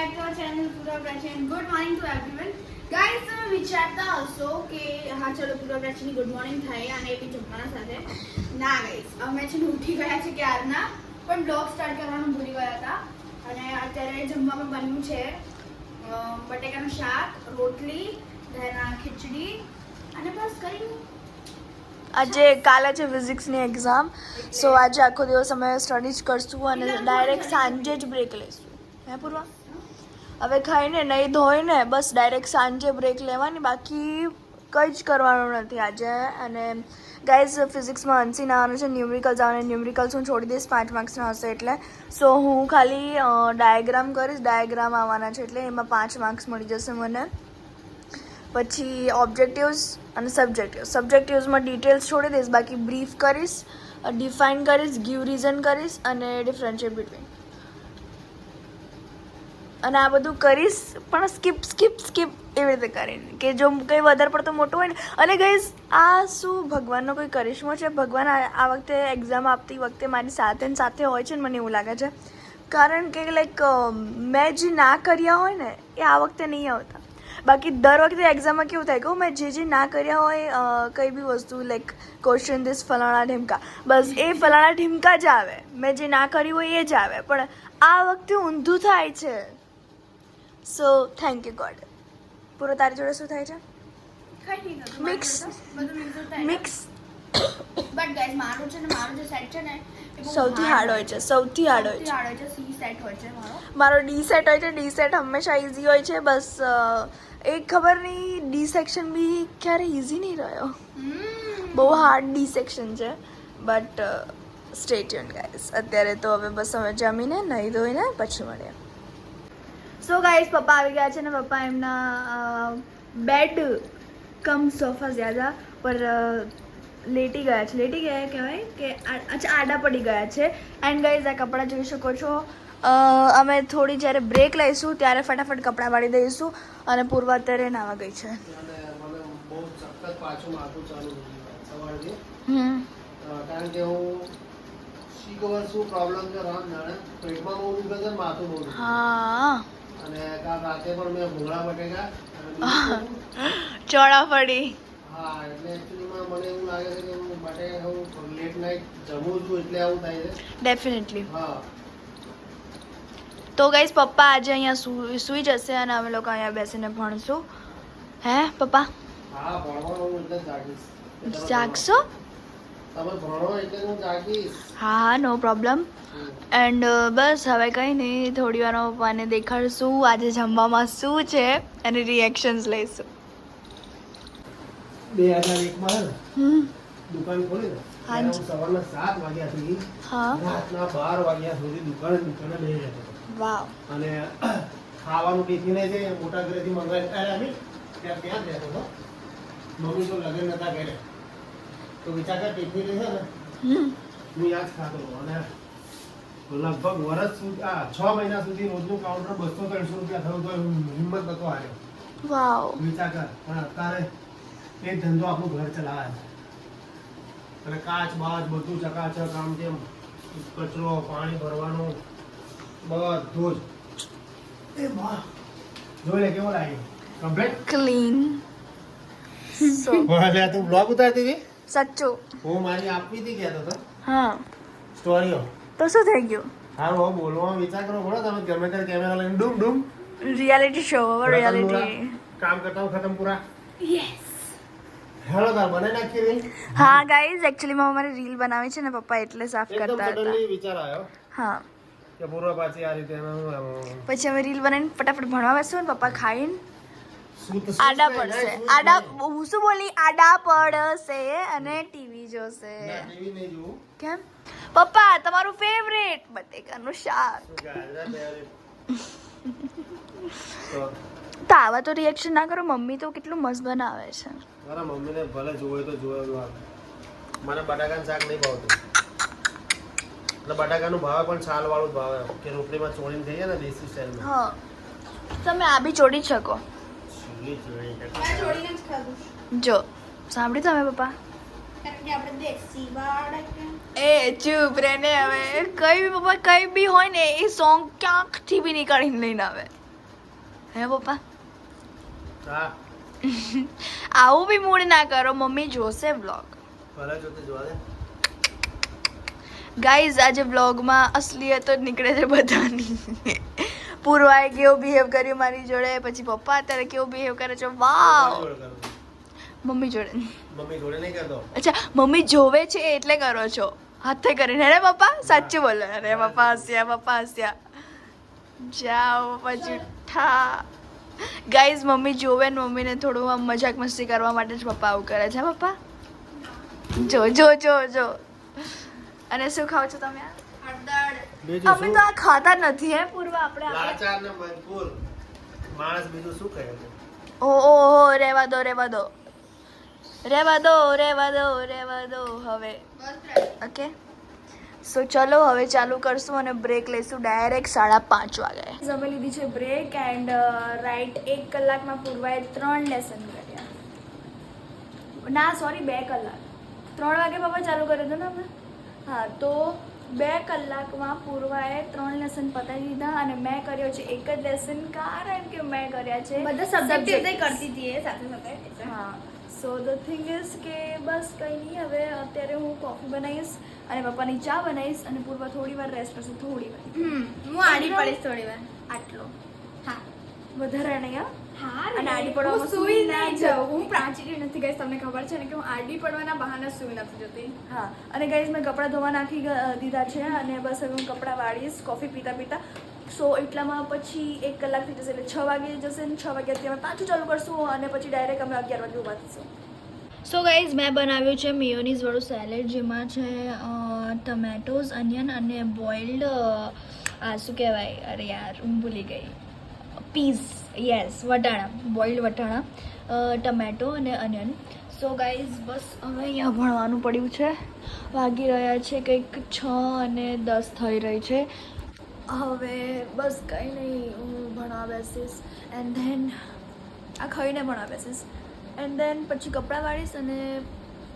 back two channel પૂરા પ્રાચીન good morning to everyone guys તમે વિચારતા હશો કે હા ચલો પૂરા પ્રાચીન ગુડ મોર્નિંગ થાય અને એ બી જમવાના સાથે. ના ગાઈસ અમે છે ને ઉઠી ગયા છે ક્યારના પણ બ્લોગ સ્ટાર્ટ કરવાનું ભૂલી ગયા હતા. અને અત્યારે જમવામાં બન્યું છે બટેકાનું શાક રોટલી then ખીચડી અને બસ કંઈ આજે કાલે છે ફિઝિક્સની એક્ઝામ સો આજે આખો દિવસ અમે સ્ટડી જ કરશું અને ડાયરેક્ટ સાંજે જ બ્રેક લઈશું. હે પૂર્વા? હવે ખાઈને નહીં ધોઈને બસ ડાયરેક્ટ સાંજે બ્રેક લેવાની. બાકી કંઈ જ કરવાનું નથી આજે. અને ગાઈઝ ફિઝિક્સમાં અનસીન આવવાનું છે. ન્યુમરિકલ્સ આવવાના ન્યુમરિકલ્સ હું છોડી દઈશ? પાંચ માર્ક્સના હશે એટલે. સો હું ખાલી ડાયાગ્રામ કરીશ. ડાયાગ્રામ આવવાના છે એટલે એમાં પાંચ માર્ક્સ મળી જશે મને. પછી ઓબ્જેક્ટિવ્સ અને સબ્જેક્ટિવ સબ્જેક્ટિવ્સમાં ડિટેલ્સ છોડી દઈશ. બાકી બ્રીફ કરીશ ડિફાઇન કરીશ ગીવ રીઝન કરીશ અને ડિફરન્શિએટ બિટવીન અને આ બધું કરીશ, પણ સ્કીપ સ્કીપ સ્કીપ એવી રીતે કરીને. કે જો કંઈ વધારે પડતો મોટો હોય ને. અને ગઈશ આ શું ભગવાનનો કોઈ કરિશ્મો છે? ભગવાન આ વખતે એક્ઝામ આપતી વખતે મારી સાથે ને સાથે હોય છે ને મને એવું લાગે છે. કારણ કે લાઈક મેં જે ના કર્યા હોય ને, એ આ વખતે નહીં આવતા. બાકી દર વખતે એક્ઝામમાં કેવું થાય કે મેં જે જે ના કર્યા હોય કંઈ બી વસ્તુ લાઈક ક્વેશ્ચન ધીસ ફલાણા ઢીમકા. બસ, એ ફલાણા ઢીમકા જ આવે. મેં જે ના કર્યું હોય એ જ આવે. પણ આ વખતે ઊંધું થાય છે. સો થેન્ક યુ ગોડ પૂરો તારી જોડે શું થાય છે? થાય. મિક્સ બટ ગાઈઝ મારું છે ને મારું જે સેટ છે ને સૌથી હાર્ડ હોય છે. સૌથી હાર્ડ હોય છે. hard હોય છે સી સેટ હોય છે મારો. મારો ડી સેટ હોય છે ડી સેટ હંમેશા ઇઝી હોય છે બસ એક એ ખબર નહીં ડી સેક્શન બી ક્યારે ઇઝી નહીં રહ્યો. હમ. બહુ હાર્ડ ડી સેક્શન છે બટ સ્ટેટ્યુન ગાઈઝ અત્યારે તો હવે બસ હવે જમીને નહીં ધોઈને પછી મળીએ. સો ગાઈસ પપ્પા આવી ગયા છે ને પપ્પા એમના બેડ કમ સોફા જ્યાદા પર લેટી ગયા છે. લેટી ગયા કહેવાય કે અચ્છા આડા પડી ગયા છે. એન્ડ ગાઈઝ આ કપડાં જોઈ શકો છો. અમે થોડી જ્યારે બ્રેક લઈશું ત્યારે ફટાફટ કપડાં વાળી દઈશું અને પૂર્વ અત્યારે નાવા ગઈ છે. અને મને બહુ સખત પાછું માથું ચાલુ થઈ ગયું સવારથી. હમ. અ, કારણ કે હું શી ખબર શું પ્રોબ્લેમ છે રામ જાણે. પેટમાં બહુ દુખે છે માથું બહુ છે. હા. અને કાલ રાતે પણ મેં ભૂંગળા બટેકા. અને બીજું શું? ચોળા પડી હા એટલે એકચ્યુઅલીમાં મને એવું લાગે છે કે હું બટેકા ખાઉં લેટ નાઇટ જમું છું એટલે આવું થાય છે. ડેફિનેટલી હા. તો ગઈશ પપ્પા આજે અહીંયા સૂઈ જશે અને અમે લોકો અહીંયા બેસીને ભણશું. હે પપ્પા? હા ભણવાનું એટલે જાગીશ. જાગશો ભણો. તમે ભણો એટલે હું નો પ્રોબ્લેમ એન્ડ બસ હવે કંઈ નહીં થોડી વારમાં પપ્પાને દેખાડશું આજે જમવામાં શું છે અને રિએક્શન્સ લઈશું. બે હજાર એકમાં દુકાન ખોલી ને હું સવારના સાત વાગ્યા સુધી હા. રાતના બાર વાગ્યા સુધી દુકાને દુકાને લઈ જતો અને ખાવાનું ટિફિન છે મોટા ઘરેથી મંગાવી ત્યાં ત્યાં જ રહેતો હતો? મમ્મી તો લગ્ન નતા ઘરે તો વિચાર ટિફિન છે ને. હું યાદ ખાતો અને લગભગ વર્ષ સુધી આ છ મહિના સુધી રોજનું કાઉન્ટર બસો ત્રણસો રૂપિયા થયું તો હિંમત નતો હાર્યો. વાવ. વિચાર કર પણ અત્યારે એ ધંધો આપણું ઘર ચલાવે છે. અને કાચ બાચ બધું ચકાચક આમ તેમ કચરો પાણી ભરવાનું બધું જ. એ બા જોઈ લે કેવો લાગ્યો? કમ્પ્લીટ ક્લીન સો તું બ્લોગ ઉતારતી હતી? સાચું. હું મારી આપવી હતી કહેતો હતો. હા. સ્ટોરીઓ તો શું થઈ ગયું? હારું હવે બોલવામાં વિચાર કરો બોલો તમે ગમે ત્યારે કેમેરા લઈને ડૂમ ડૂમ. રિયાલિટી શો રિયાલિટી કામ કરતા હું ખતમ પૂરા. યસ હેલો તાર બને નાખી રીલ હા ગાઈઝ એકચ્યુઅલીમાં અમારે રીલ બનાવી છે ને પપ્પા એટલે સાફ કરતા હતા. વિચાર આવ્યો. હા. કે પૂરા પાછી આ રીતે એમાં હું પછી અમે રીલ બનાવીને ફટાફટ ભણવા બેસું ને પપ્પા ખાઈને. આડા પડશે. આડા હું શું બોલી? આડા પડશે અને ટીવી જોશે. કેમ? પપ્પા તમારું ફેવરેટ બટેકાનું શાક. તો આવા તો રિએક્શન ના કરો. મમ્મી તો કેટલું મસ્ત બનાવે છે. મારા મમ્મીને ભલે જોવે તો જોવે મને બટાકાનું શાક નહીં ભાવતું. એટલે બટાકાનું ભાવે પણ છાલ વાળું ભાવે. કે રોટલીમાં ચોળીને જાય ને દેશી સ્ટાઈલમાં હા. તમે આ બી ચોડી શકો. જ સાંભળ્યું તમે પપ્પા? એ ચૂપ રે ને હવે. કઈ બી પપ્પા કઈ બી હોય ને એ સોંગ ક્યાંકથી બી નીકાળીને લઈને આવે. હે પપ્પા? આવું બી મૂડ ના કરો. મમ્મી જોશે વ્લોગ ભલે જોતે જોવા દે. ગાઈઝ આજે વ્લોગમાં અસલિયત જ નીકળે છે બધાની. પૂર્વાએ કેવો બિહેવ કર્યું મારી જોડે. પછી પપ્પા અત્યારે કેવો બિહેવ કરે છે? વાવ? મમ્મી જોડે મમ્મી જોડે નહીં કરતો? અચ્છા મમ્મી જોવે છે એટલે કરો છો? હાથે કરીને અરે પપ્પા? સાચું બોલો. અરે પપ્પા હસ્યા પપ્પા હસ્યા. જાઓ પપ્પા જુઠ્ઠા ગાઈઝ મમ્મી જોવે ને મમ્મીને થોડું આમ મજાક મસ્તી કરવા માટે જ પપ્પા આવું કરે છે પપ્પા? જો જો જો જો. અને શું ખાઓ છો તમે? બીજું અમે તો આ ખાતા નથી હે પૂર્વ આપણે આપણે- લાચાર ને મજબૂર. માણસ બીજું શું કહે છે? ઓ ઓ ઓ રેવા દો રેવા દો. રેવા દો રેવા દો રેવા દો હવે. ઓકે? સો ચલો હવે ચાલુ કરશું અને બ્રેક લઈશું ડાયરેક્ટ સાડા પાંચ વાગે. અમે લીધી છે બ્રેક એન્ડ રાઈટ એક કલાકમાં પૂર્વાએ ત્રણ લેસન કર્યા. ના સોરી બે કલાક. ત્રણ વાગે પપ્પા ચાલુ કરી દો ને અમે હા તો બે કલાકમાં પૂર્વાએ ત્રણ લેસન પતાવી દીધા અને મેં કર્યો છે એક જ લેસન કારણ કે મેં કર્યા છે બધા સબ્જેક્ટ કરતી હતી એ સાથે સાથે. હા. સો ધ થિંગ ઇઝ કે બસ કંઈ નહીં હવે અત્યારે હું કોફી બનાવીશ અને પપ્પાની ચા બનાવીશ અને પૂર્વ થોડી વાર રેસ્ટ કરશે થોડી વાર. હું આડી પડીશ થોડી વાર. આટલો. હા. વધારે નહીં હા? અને અને આડી પડવામાં સુઈ ના જાઉં. હું પ્રાચીલી નથી ગઈ તમને ખબર છે ને કે હું આડી પડવાના બહાના સુઈ નથી જતી. હા. અને ગાઈઝ મેં કપડાં ધોવા નાખી દીધા છે અને બસ હવે હું કપડાં વાળીશ કોફી પીતા પીતા. સો એટલામાં પછી એક કલાક થઈ જશે એટલે છ વાગે જશે ને છ વાગે અમે પાછું ચાલુ કરશું અને પછી ડાયરેક્ટ અમે અગિયાર વાગે ઊભા થશું સો ગાઈઝ મેં બનાવ્યું છે મિયોનીઝ વાળું સેલેડ જેમાં છે ટમેટોઝ અનિયન અને બોઇલ્ડ આ શું કહેવાય? અરે યાર હું ભૂલી ગઈ. પીસ યસ, વટાણા, બોઇલ્ડ વટાણા ટમેટો અને અનિયન. સો ગાઈઝ, બસ હવે અહીંયા ભણવાનું પડ્યું છે. વાગી રહ્યા છે કંઈક છ અને દસ થઈ રહી છે. હવે બસ કંઈ નહીં, હું ભણવા બેસીશ એન્ડ ધેન આ ખાઈને ભણવા બેસીશ એન્ડ ધેન પછી કપડાં વાળીશ અને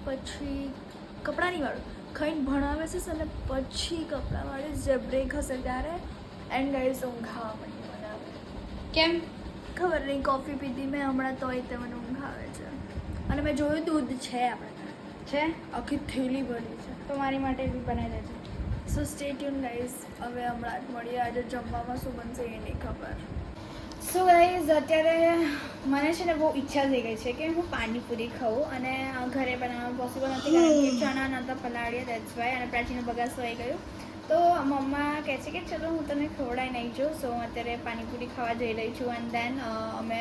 પછી કપડાં નહીં વાળું. ખાઈને ભણવા બેસીશ અને પછી કપડાં વાળીશ. જે બ્રેક હશે ત્યારે એન્ડ ગાઈઝ ઊંઘ ખાવા હવે કેમ? ખબર નહીં કોફી પીધી મેં હમણાં તોય તે મને ઊંઘ આવે છે. અને મેં જોયું દૂધ છે આપણે. છે? આખી થેલી ભરી છે. તો મારી માટે બી બનાવી દેજો. સો સ્ટે ટ્યુન ગાઈઝ હવે હમણાં જ મળીએ. આજે જમવામાં શું બનશે એ નહીં ખબર. સો ગાઈઝ અત્યારે મને છે ને બહુ ઈચ્છા થઈ ગઈ છે કે હું પાણીપુરી ખાઉં અને ઘરે બનાવવાનું પોસિબલ નથી કારણ કે ચણા નહોતા પલાળ્યા દેટ્સ વાય અને પ્રાચીનો બગાસ આવી ગયું તો મમ્મા કહે છે કે ચલો હું તને ખવડાવી નહીં છું સો હું અત્યારે પાણીપુરી ખાવા જઈ રહી છું એન્ડ દેન અમે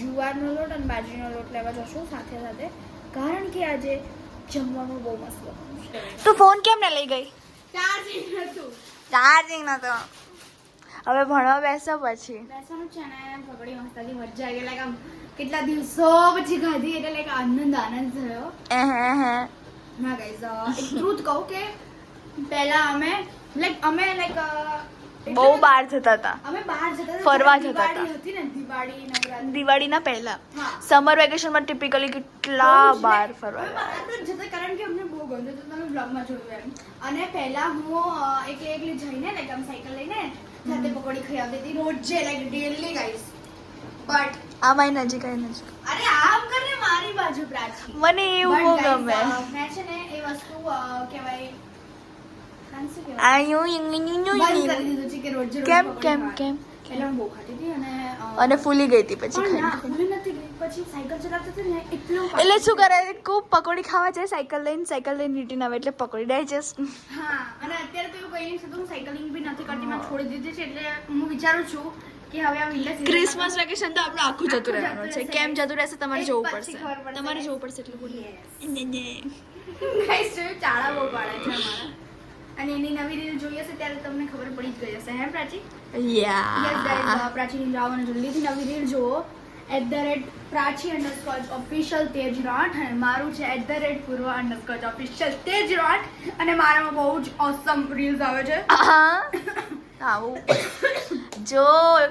જુવારનો લોટ અને બાજરીનો લોટ લેવા જશું સાથે સાથે. કારણ કે આજે જમવાનું બહુ મસ્ત છે. તું ફોન કેમ ને લઈ ગઈ? ચાર્જિંગ હતું ચાર્જિંગ નતું. હવે ભણવા બેસો પછી. બેસવાનું છે ને પકડી મસ્તાથી મજા આવી લાઈક આમ કેટલા દિવસો પછી ખાધી એટલે લાઈક આનંદ આનંદ થયો. ના ગાઈઝ ટ્રુથ કહું કે પહેલા અમે લાઈક અમે લાઈક બહુ બહાર જતા હતા. અમે બહાર જતા ફરવા જતા હતા. હતી ને દિવાળી નવરાત્રી. દિવાળીના પહેલા. સમર વેકેશનમાં ટિપિકલી કેટલા બહુ બહાર ફરવા જતા કારણ કે અમને બહુ ગમતું હતું તમે બ્લોગમાં જોયું એમ. અને પહેલા હું એક એકલી જઈને લાઈક આમ સાયકલ લઈને સાથે પકોડી ખાઈ આવતી હતી. રોજે લાઈક ડેલી ગાઈસ બટ આ મારી નજીક આવી નજીક. અરે આમ કરીને મારી બાજુ પ્રાચી. મને એવું ગમે. મેં છે ને એ વસ્તુ કહેવાય કેમ કેમ કેમ? એટલે હું બહુ ખાતી હતી અને ફૂલી ગઈ હતી પછી એટલું એટલે શું કરે? ખૂબ પકોડી ખાવા જાય સાયકલ લઈને સાયકલ લઈને રીટીન આવે એટલે પકોડી ડાયજેસ્ટ હા અને અત્યારે તો એવું કહી નથી હું સાયકલિંગ બી નથી કરતી મેં છોડી દીધી છે એટલે હું વિચારું છું કે હવે આ વિન્ટર ક્રિસમસ વેકેશન તો આપણું આખું જતું રહેવાનું છે. કેમ જતું રહેશે? તમારે જોવું પડશે. તમારે જોવું પડશે એટલે બોલીએ ગાઈસ ચાળા બહુ પાડે છે અમારા. અને એની નવી રીલ જોઈ હશે ત્યારે તમને ખબર પડી જ ગઈ હશે. હે પ્રાચી? યા પ્રાચી જાઓ અને જલ્દીથી નવી રીલ જુઓ. At the rate Prachi underscore official તેજ રાઠ અને મારું છે એટ ધ રેટ પૂર્વ અંડરસ્કોચ ઓફિશિયલ તેજ રાઠ અને મારામાં બહુ જ ઓસમ રીલ્સ આવે છે. આવું. જો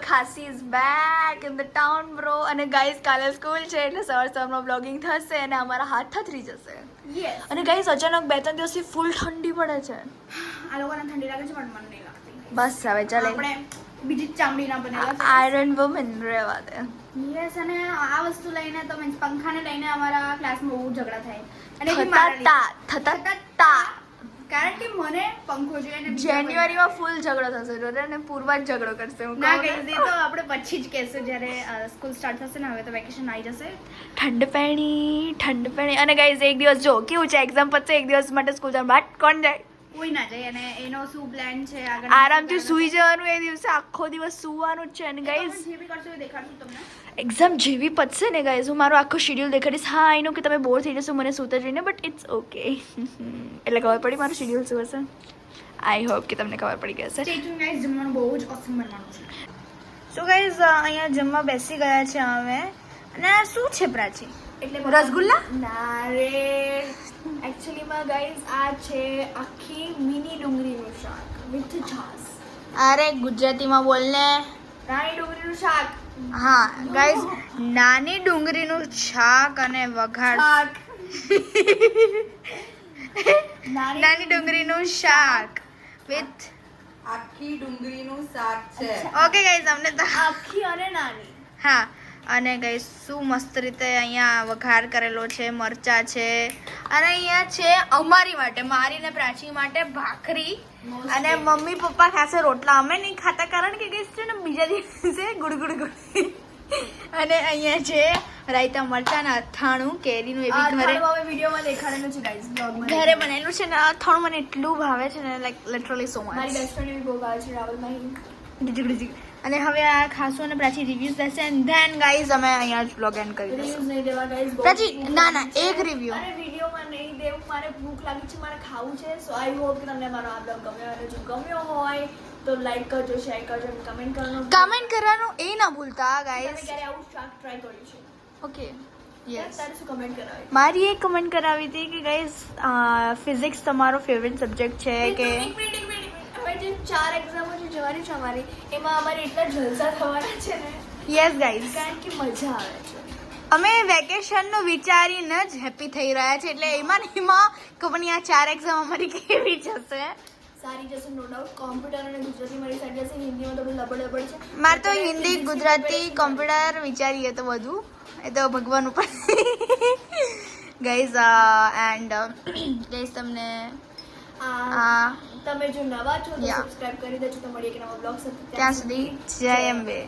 ખાસી is back in the town bro અને ગાઈઝ કાલે સ્કૂલ છે એટલે સવાર સવારમાં બ્લોગિંગ થશે અને અમારા હાથ થથરી જશે અને ગાઈસ અચાનક બે ત્રણ દિવસથી ફૂલ ઠંડી પડે છે. આ લોકોને ઠંડી લાગે છે પણ મને નહીં લાગતી. બસ હવે ચાલે. આપણે બીજી ચામડીના બનેલા આયરન વુમન રહેવા દે. યસ અને આ વસ્તુ લઈને તો મીન્સ પંખાને લઈને અમારા ક્લાસમાં બહુ ઝઘડા થાય. અને થતા થતા કારણ કે મને પંખો જોઈએ જાન્યુઆરીમાં ફૂલ ઝઘડો થશે જોડે અને પૂર્વા જ ઝઘડો કરશે હું ના કહી કહીશ તો આપણે પછી જ કહેશું જ્યારે સ્કૂલ સ્ટાર્ટ થશે ને હવે તો વેકેશન આવી જશે. ઠંડ પેણી ઠંડ પેણી. અને ગાઈઝ એક દિવસ જો કેવું છે એક્ઝામ પછી એક દિવસ માટે સ્કૂલ જવાનું. બાદ કોણ જાય? કોઈ ના જાય અને એનો શું પ્લાન છે આગળ આરામથી સૂઈ જવાનું એ દિવસે આખો દિવસ સૂવાનું છે અને ગાઈઝ જે બી કરશો દેખાડશું તમને. એક્ઝામ જેવી પતશે ને ગાઈઝ હું મારો આખો શેડ્યુલ દેખાડીશ. હા આઈ નો કે તમે બોર થઈ જશો મને સૂતા જઈને બટ ઇટ્સ ઓકે એટલે ખબર પડી મારું શેડ્યુલ શું હશે? આઈ હોપ કે તમને ખબર પડી ગઈ હશે. જમવાનું બહુ જ ઓસમ બનવાનું છે. સો ગાઈઝ અહીંયા જમવા બેસી ગયા છે હવે અને શું છે પ્રાચી? એટલે રસગુલ્લા? ના રે. એકચ્યુઅલીમાં ગાઈઝ આ છે આખી મિની ડુંગળીનું શાક વિથ છાસ અરે ગુજરાતીમાં બોલને નાની ડુંગળીનું શાક. હા ગાઈઝ નાની ડુંગળીનું શાક અને વઘાર શાક. નાની ડુંગળીનું શાક વિથ આખી ડુંગળીનું શાક છે. ઓકે ગાઈઝ અમને તો આખી અને નાની. હા. અને ગઈ શું મસ્ત રીતે અહીંયા વઘાર કરેલો છે મરચા છે. અને અહીંયા છે અમારી માટે મારી ને પ્રાચી માટે ભાખરી. અને મમ્મી પપ્પા ખાશે રોટલા અમે નહીં ખાતા કારણ કે ગઈ છે ને બીજા દિવસે ગુડ ગુડ અને અહીંયા છે રાયતા મરચા ને અથાણું કેરીનું એવી ઘરે. વિડીયોમાં દેખાડેલું છે ગાઈસ બ્લોગમાં ઘરે બનેલું છે ને અથાણું મને એટલું ભાવે છે ને લાઈક લિટરલી સો મારી મચ બેસ્ટ ફ્રેન્ડ બહુ ભાવે છે રાહુલ માહી. અને હવે આ ખાસું અને પ્રાચી રિવ્યુઝ દેશે એન્ડ ધેન ગાઈઝ અમે અહીંયા જ બ્લોગ એન્ડ કરી દઈશું. નહીં દેવા ગાઈઝ પ્રાચી ના ના એક રિવ્યુ અરે વિડીયોમાં નહીં દેવું મારે ભૂખ લાગી છે મારે ખાવું છે. સો આઈ હોપ કે તમને મારો આ બ્લોગ ગમ્યો અને જો ગમ્યો હોય તો લાઈક કરજો શેર કરજો અને કમેન્ટ કરવાનું કમેન્ટ કરવાનું એ ના ભૂલતા તમે ગાઈઝ ક્યારે આવું શાક ટ્રાય કર્યું છે? ઓકે યસ કમેન્ટ મારી એક કમેન્ટ કરાવી હતી કે ગાઈઝ ફિઝિક્સ તમારો ફેવરેટ સબ્જેક્ટ છે કે એક મિનિટ એક મિનિટ હવે જે ચાર એક્ઝામો જે જવાની છે અમારી એમાં અમારે એટલા જલસા થવાના છે ને. યસ ગાઈઝ કારણ કે મજા આવે છે. અમે વેકેશનનું વિચારીને જ હેપી થઈ રહ્યા છે એટલે એમાં એમાં ખબર નહીં આ ચાર એક્ઝામ અમારી કેવી જશે? સારી જશે નો ડાઉટ કોમ્પ્યુટર અને ગુજરાતી મારી સાઈડ જશે હિન્દીમાં તો લબડ લબડ છે. મારે તો હિન્દી ગુજરાતી કોમ્પ્યુટર વિચારીએ તો બધું. એ તો ભગવાન ઉપર. ગાઈઝ એન્ડ ગાઈઝ તમને હા આ તમે જો નવા છો તો. સબસ્ક્રાઇબ કરી દેજો. તો મળીએ એક નવા બ્લોગ સાથે. ત્યાં સુધી જય અંબે.